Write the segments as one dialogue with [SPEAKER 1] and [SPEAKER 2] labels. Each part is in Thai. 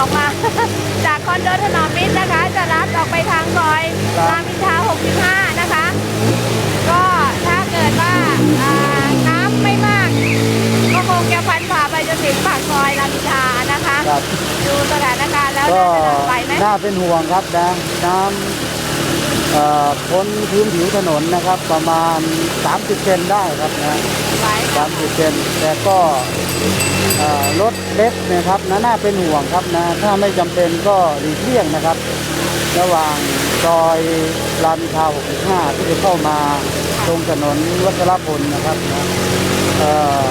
[SPEAKER 1] ออกมา จากคอนโดถนอมมิตรนะคะ จะลัดออกไปทางซอย
[SPEAKER 2] ครับ
[SPEAKER 1] รามอินทรา65 นะคะ ก็ถ้าเกิดว่าอ่าน้ำไม่มาก ก็คงจะฟันฝ่าไปจนถึงปากซอยรามอินทรานะคะ
[SPEAKER 2] ครับ
[SPEAKER 1] ดูสถานการณ์แล้ว
[SPEAKER 2] ก็
[SPEAKER 1] น่าจะนำไหวไหม
[SPEAKER 2] น่าเป็นห่วงครับนะน้ำเอ่อ พ้นพื้นผิวถนนนะครับ ประมาณ 30เซนได้ครับนะ
[SPEAKER 1] ไหว
[SPEAKER 2] 30เซนแต่ก็รถเล็กนะครับนะน่าเป็นห่วงครับนะถ้าไม่จำเป็นก็หลีกเลี่ยงนะครับ ระหว่างซอยรามอินทรา65ที่จะเข้ามาตรงถนนวัชรพลนะครับนะเอ่อ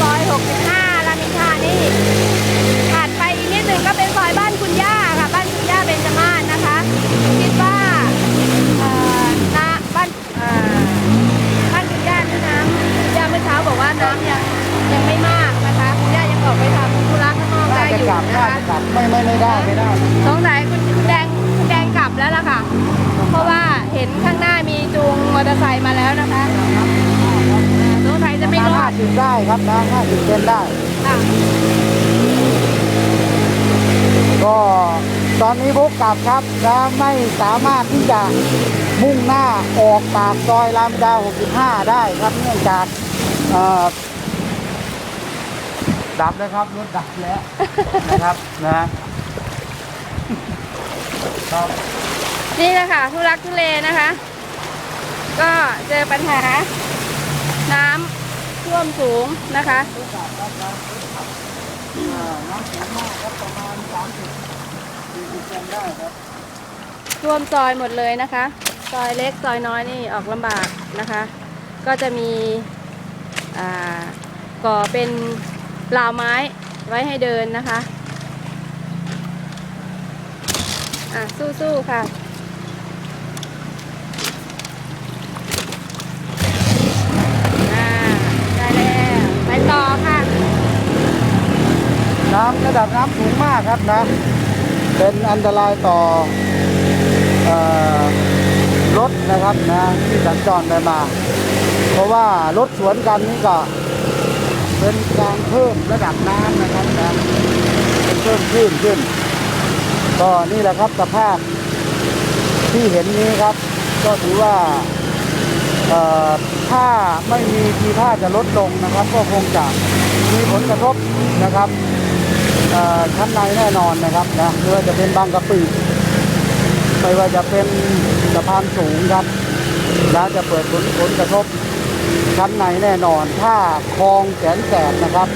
[SPEAKER 1] ซอย 65 รามอินทรานี่ถัดไปอีกนิดหนึ่งก็เป็นซอยบ้านคุณย่าค่ะ บ้านคุณย่าเบญจมาศนะคะ คิดว่าเอ่อน้ำบ้านเอ่อบ้านคุณย่านี่น้ำคุณย่าเมื่อเช้าบอกว่าน้ำยังยังไม่มากนะคะคุณย่ายังออกไปทำธุระข้างนอก
[SPEAKER 2] น่า
[SPEAKER 1] ได้
[SPEAKER 2] จะ
[SPEAKER 1] อยู่
[SPEAKER 2] กลับ
[SPEAKER 1] นะ
[SPEAKER 2] น่า
[SPEAKER 1] คะ
[SPEAKER 2] จะกลับ ไม่ไม่ไม่ได้ไม่ได้นะ
[SPEAKER 1] สงสัยคุณคุณแดงคุณแดงกลับแล้วล่ะค่ะ เพราะว่าเห็นข้างหน้ามีจูงมอเตอร์ไซค์มาแล้วนะคะอ่าสงสัยจะไม่รอด
[SPEAKER 2] ถึงได้ครับนะห้าสิบเซนได้
[SPEAKER 1] ค่ะ
[SPEAKER 2] ก็ตอนนี้พวกกลับครับนะไม่สามารถที่จะมุ่งหน้าออกปากซอยรามอินทรา65 ได้ครับเนื่องจากเอ่อดับแล้วครับรถดับแล้วนะครับนะ ครับ
[SPEAKER 1] นี่แหละค่ะทุรักทุเลนะคะ ก็เจอปัญหา น้ำท่วมสูงนะคะ
[SPEAKER 2] น้ำสูงมากครับประมาณ30 40เซนได้ครับ
[SPEAKER 1] ท่วมซอยหมดเลยนะคะซอยเล็กซอยน้อยนี่ออกลำบากนะคะ ก็จะมีก่อเป็นราวไม้ไว้ให้เดินนะคะ อะ สู้ๆค่ะอ่าได้แล้วไปต่อค่ะ
[SPEAKER 2] น้ำระดับน้ำสูงมากครับนะ เป็นอันตรายต่อออรถนะครับนะที่สัญจรไปมา เพราะว่ารถสวนกันนี่ก็เป็นการเพิ่มระดับน้ำนะครับนะเป็นเพิ่มขึ้นขึ้น ก็นี่แหละครับสภาพที่เห็นนี้ครับ ก็ถือว่าถ้าไม่มีทีท่าจะลดลงนะครับ ก็คงจะมีผลกระทบนะครับชั้นในแน่นอนนะครับนะไม่ว่าจะเป็นบางกะปิไม่ว่าจะเป็นสะพานสูงครับแล้วจะเปิดผลผลกระทบชั้นในแน่นอน ถ้าคลองแสนแสบนะครับ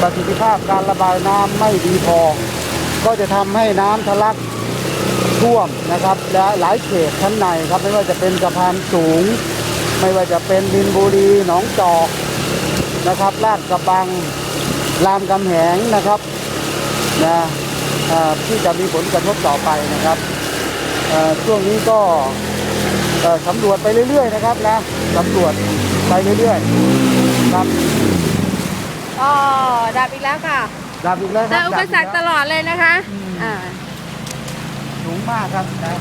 [SPEAKER 2] ประสิทธิภาพการระบายน้ำไม่ดีพอ ก็จะทำให้น้ำทะลักท่วมนะครับ และหลายเขตชั้นในครับไม่ว่าจะเป็นสะพานสูง ไม่ว่าจะเป็นดินบุรีหนองจอกนะครับลาดกระบังรามคำแหงนะครับนะที่จะมีผลกระทบต่อไปนะครับช่วงนี้ก็สำรวจไปเรื่อยๆนะครับนะสำรวจไปเรื่อยๆครับ
[SPEAKER 1] อ๋อดับอีกแล้วค่ะ
[SPEAKER 2] ดับอีกแล้วค
[SPEAKER 1] เจ
[SPEAKER 2] รั
[SPEAKER 1] อบอุปสรรคตลอดเลยนะคะ อ่า
[SPEAKER 2] สูงมากครับนะ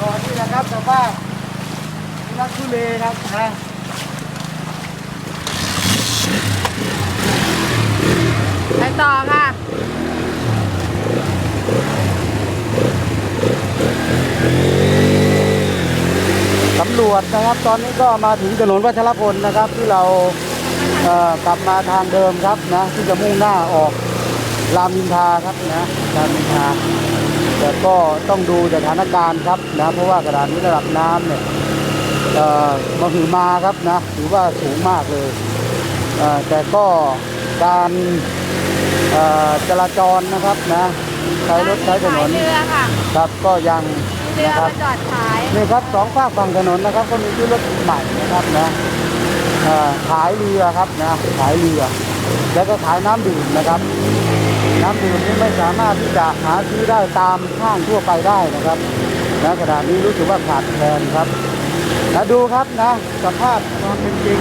[SPEAKER 2] รอที่นะครับแต่ว่าทุลักทุเลครับนะ
[SPEAKER 1] ไปต่อค่ะ
[SPEAKER 2] สำร วจนะครับ ตอนนี้ก็มาถึงถนนวัชรพลนะครับ ที่เราเอ่อกลับมาทางเดิมครับนะที่จะมุ่งหน้าออกรามอินทราครับนะรามอินทราแต่ก็ต้องดูสถานการณ์ครับนะเพราะว่ากระดานนี้ระดับน้ำเนี่ยเอ่อมาหือมาครับนะถือว่าสูงมากเลยเอ่อแต่ก็การเอ่อจราจรนะครับนะใช้รถใช้ถนน
[SPEAKER 1] ขายเรือค่ะ
[SPEAKER 2] ครับก็ยัง
[SPEAKER 1] เรือ
[SPEAKER 2] นะครับ
[SPEAKER 1] มาจอดขาย
[SPEAKER 2] นี่ครับสองฝากฝั่งถนนนะครับ ก็มีที่รถใหม่นะครับนะเอ่อขายเรือครับนะขายเรือ แล้วก็ขายน้ำดื่มนะครับ น้ำดื่มนี่ไม่สามารถที่จะหาซื้อได้ตามห้างทั่วไปได้นะครับนะขณะนี้รู้สึกว่าขาดแคลนครับแล้วดูครับนะสภาพความเป็นจริง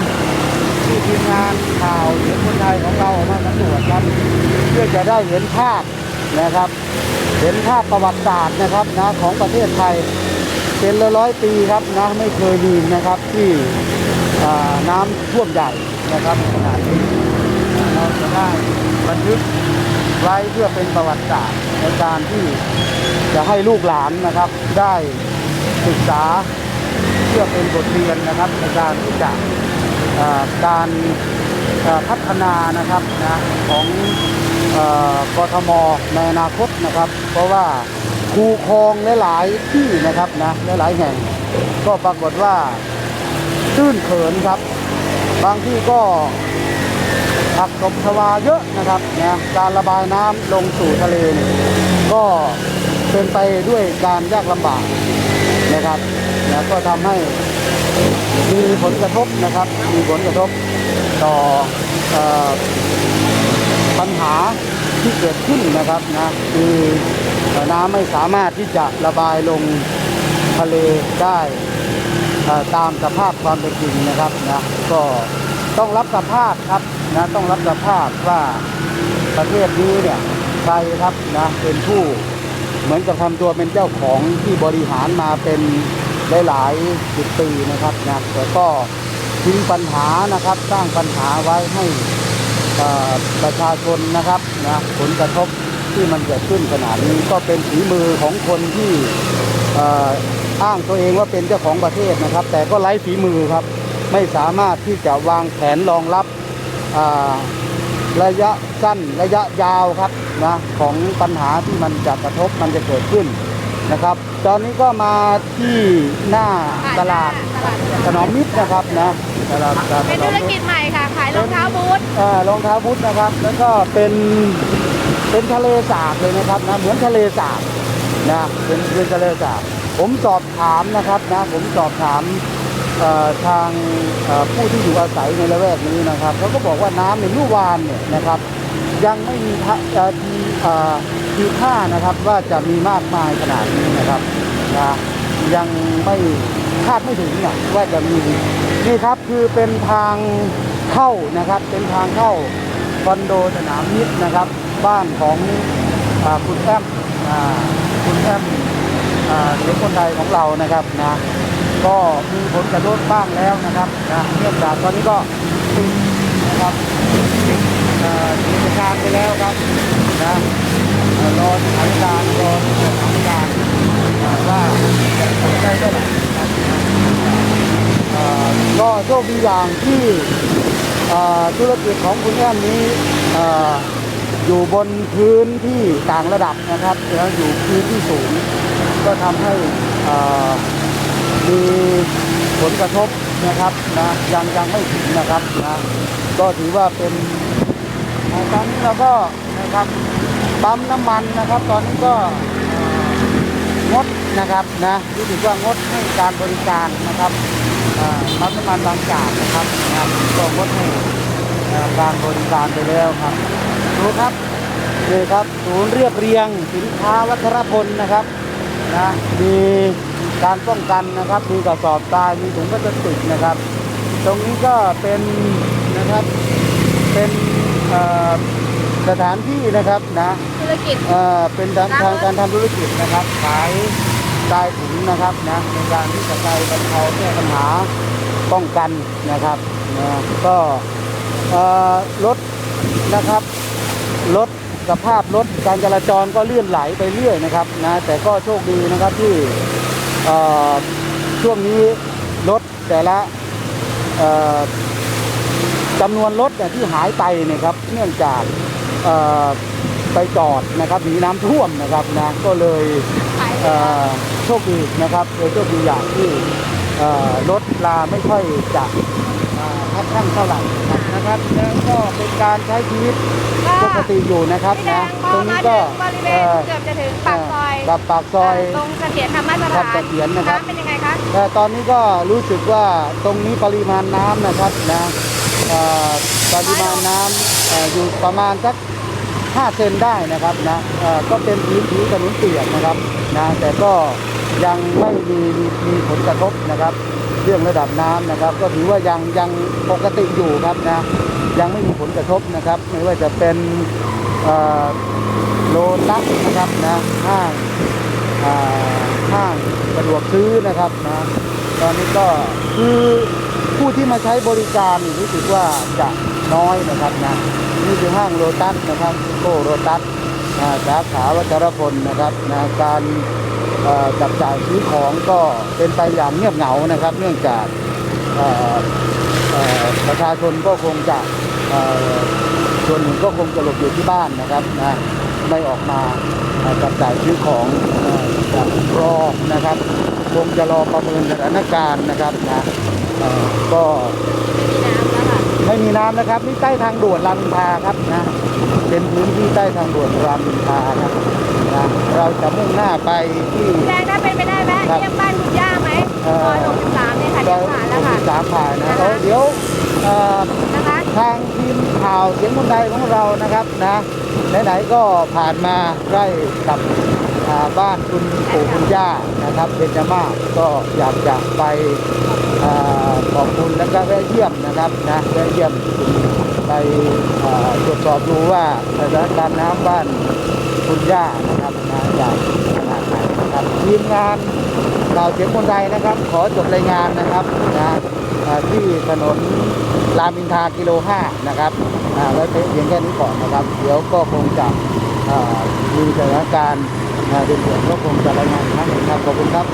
[SPEAKER 2] ที่ทีมงานข่าวเสียงคนไทยของเราออกมาสำรวจครับ เพื่อจะได้เห็นภาพ นะครับ เห็นภาพประวัติศาสตร์นะครับนะของประเทศไทยเป็นร้อยร้อยปีครับนะไม่เคยมีนะครับที่น้ำท่วมใหญ่นะครับขนาดนี้เราจะได้บันทึกไว้เพื่อเป็นประวัติศาสตร์ในการที่จะให้ลูกหลานนะครับได้ศึกษาเพื่อเป็นบทเรียนนะครับในการที่จะอาการพัฒนานะครับนะของ กทมในอนาคตนะครับ เพราะว่าคูคลองหลายๆที่นะครับนะหลายๆแห่ง ก็ปรากฏว่าตื้นเขินครับ บางที่ก็ผักตบชวาเยอะนะครับนะการระบายน้ำลงสู่ทะเลก็เป็นไปด้วยการยากลำบากนะครับนะก็ทำให้มีผลกระทบนะครับ มีผลกระทบต่ออ ปัญหาที่เกิดขึ้นนะครับนะคือน้ำไม่สามารถที่จะระบายลงทะเลได้ตามสภาพความเป็นจริงนะครับนะก็ต้องรับสภาพครับนะต้องรับสภาพว่าประเทศนี้เนี่ยใครครับนะเป็นผู้เหมือนกับทำตัวเป็นเจ้าของที่บริหารมาเป็นหลายๆสิบปีนะครับนะแต่ก็ทิ้งปัญหานะครับสร้างปัญหาไว้ให้ ประชาชนนะครับนะผลกระทบที่มันเกิดขึ้นขนาดนี้ก็เป็นฝีมือของคนที่อ,อ้างตัวเองว่าเป็นเจ้าของประเทศนะครับ แต่ก็ไร้ฝีมือครับ ไม่สามารถที่จะวางแผนรองรับระยะสั้นระยะยาวครับนะของปัญหาที่มันจะกระทบมันจะเกิดขึ้น นะครับ ตอนนี้ก็มาที่หน้าตลาด
[SPEAKER 1] ตลาด
[SPEAKER 2] ถนอมมิตรนะครับนะตลาดตลาดถ
[SPEAKER 1] เป็น
[SPEAKER 2] นอ
[SPEAKER 1] ธุ
[SPEAKER 2] ม
[SPEAKER 1] ร
[SPEAKER 2] มิตร
[SPEAKER 1] กิจใหม่ค่ะ ขายรองเท้าบูท
[SPEAKER 2] เอ่อรองเท้าบูทนะครับ แล้วก็เป็นเป็นทะเลสาบเลยนะครับนะเหมือนทะเลสาบนะเป็นเป็นทะเลสาบผมสอบถามนะครับนะผมสอบถามเอ่อทางเอ่อผู้ที่อยู่อาศัยในละแวกนี้นะครับเขาก็บอกว่าน้ำในเมื่อวานเนี่ยนะครับ ยังไม่มีท่ มีค่านะครับว่าจะมีมากมายขนาดนี้นะครับนะยังไม่คาดไม่ถึงนะว่าจะมีนี่ครับคือเป็นทางเข้านะครับ เป็นทางเข้าคอนโดสนามมิตรนะครับ บ้านของอคุณแอมอ่คุณแอมอ่าเด็กคนไทยของเรานะครับนะก็มีผลกระทบบ้างแล้วนะครับนะเนื่องจากตอนนี้ก็ปิดนะครับเอ่อกิจการไปแล้วครับนะ รอสถานการณ์รอสถานการณ์ว่าจะทำได้เท่าไหร่ก็โชคดีอย่างที่ธุรกิจของคุณแอมนี้อยู่บนพื้นที่ต่างระดับนะครับแล้วอยู่พื้นที่สูง ก็ทำให้เอ่อมีผลกระทบนะครับนะยังยังไม่ถึงนะครับนะก็ถือว่าเป็นอ่าตอนนี้เราก็นะครับ ปั๊มน้ำมันนะครับ ตอนนี้ก็งดนะครับนะรู้สึกว่างดให้การบริการนะครับปั๊มน้ำมันบางจากนะครับนะครับก็งดให้การบริการไปแล้วครับดูครับนี่ครับศูนย์เรียบเรียงสินค้าวัชรพลนะครับนะมีการป้องกันนะครับ มีกระสอบทรายมีถุงพลาสติกนะครับ ตรงนี้ก็เป็นนะครับเป็น สถานที่นะครับนะ
[SPEAKER 1] ธุรกิจ
[SPEAKER 2] เอ่อเป็นทางทางการทำธุรกิจนะครับ ขายทรายถุงนะครับนะในการที่จะไปบรรเทาแก้ปัญหาป้องกันนะครับนะก็เอ่อรถนะครับรถสภาพรถการจราจรก็เลื่อนไหลไปเรื่อยนะครับนะแต่ก็โชคดีนะครับที่เอ่อช่วงนี้รถแต่ละเอ่อจำนวนรถเนี่ยที่หายไปเนี่ยครับเนื่องจากเอ่อ ไปจอดนะครับหนีน้ำท่วมนะครับนะก็เลย
[SPEAKER 1] ขาย
[SPEAKER 2] เอ่อโชคดีนะครับเลยโชคดีอย่างที่เอ่อรถลาไม่ค่อยจะเอ่อคับข้างเท่าไหร่นะครับแล้วก็เป็นการใช้ชีวิตปกติอยู่นะครับ
[SPEAKER 1] พี่แด
[SPEAKER 2] นะ
[SPEAKER 1] งพ
[SPEAKER 2] ต
[SPEAKER 1] อ
[SPEAKER 2] รง
[SPEAKER 1] มา
[SPEAKER 2] นี้
[SPEAKER 1] ถึ
[SPEAKER 2] ก็
[SPEAKER 1] งบริเวณเกือบจะถึงปากซอย
[SPEAKER 2] กับปากซอย
[SPEAKER 1] เตรงเสถียรธรรมส
[SPEAKER 2] ครั
[SPEAKER 1] ถา
[SPEAKER 2] บ
[SPEAKER 1] น
[SPEAKER 2] เสถียรนะครับ
[SPEAKER 1] น้ำเป็นยังไงคะ
[SPEAKER 2] แต่ตอนนี้ก็รู้สึกว่าตรงนี้ปริมาณน้ำนะครับนะเอ่อปริมาณน้ำเอยู่ประมาณสัก5เซนได้นะครับนะก็เป็นพื้นที่ถนนเปียกนะครับนะแต่ก็ยังไม่มีมีผลกระทบนะครับ เรื่องระดับน้ำนะครับ ก็ถือว่ายังยังปกติอยู่ครับนะยังไม่มีผลกระทบนะครับ ไม่ว่าจะเป็นโลตัสนะครับนะห้างอ่าห้างสะดวกซื้อนะครับนะตอนนี้ก็คือผู้ที่มาใช้บริการรู้สึกว่าจะ น้อยนะครับนะนี่คือห้างโลตัสนะครับโกโลตัสสาขาวัชรพลนะครับนะการจับจ่ายซื้อของก็เป็นไปอย่างเงียบเหงานะครับ เนื่องจากประชาชนก็คงจะส่วนหนึ่งก็คงจะหลบอยู่ที่บ้านนะครับนะไม่ออกมาจับจ่ายซื้อของรอนะครับ คงจะรอประเมินสถานการณ์นะครับนะก็
[SPEAKER 1] ไม่มีน้ำแล้วค่ะ
[SPEAKER 2] ไม่มีน้ำนะครับ นี่ใต้ทางด่วนรามอินทราครับนะเป็นพื้นที่ใต้ทางด่วนรามอินทราครับนะเราจะมุ่งหน้าไปที่
[SPEAKER 1] แรงถ้าเป็นไปได้ไหม
[SPEAKER 2] ครับ
[SPEAKER 1] เยี่ยมบ้านคุณย่าไหม
[SPEAKER 2] เอ่อ
[SPEAKER 1] ซอย63เนี่ยค่ะเดี๋ยวผ่านแล้วค่ะ
[SPEAKER 2] สามผ่านนะ
[SPEAKER 1] นะคะ
[SPEAKER 2] เอาเดี๋ยวเอ่อ
[SPEAKER 1] นะคะ
[SPEAKER 2] ทางทีมข่าวเสียงคนไทยของเรานะครับนะไหนๆก็ผ่านมาใกล้กับอ่าบ้านคุณปู่คุณย่านะครับเบญจมาศก็อยากจะไปอ่า ขอบคุณแล้วก็แวะเยี่ยมนะครับนะแวะเยี่ยมไปตรวจสอบดูว่าสถานการณ์น้ำบ้านคุณย่านะครับนะอย่างขนาดไหนนะครับทีมงานข่าวเสียงคนไทยนะครับ ขอจบรายงานนะครับนะที่ถนนรามอินทรากิโลห้านะครับอ่าไว้เพียงแค่นี้ก่อนนะครับ เดี๋ยวก็คงจะมีสถานการณ์อ่าเด่นๆก็คงจะรายงานอีกครั้งนึงครับ ขอบคุณครับ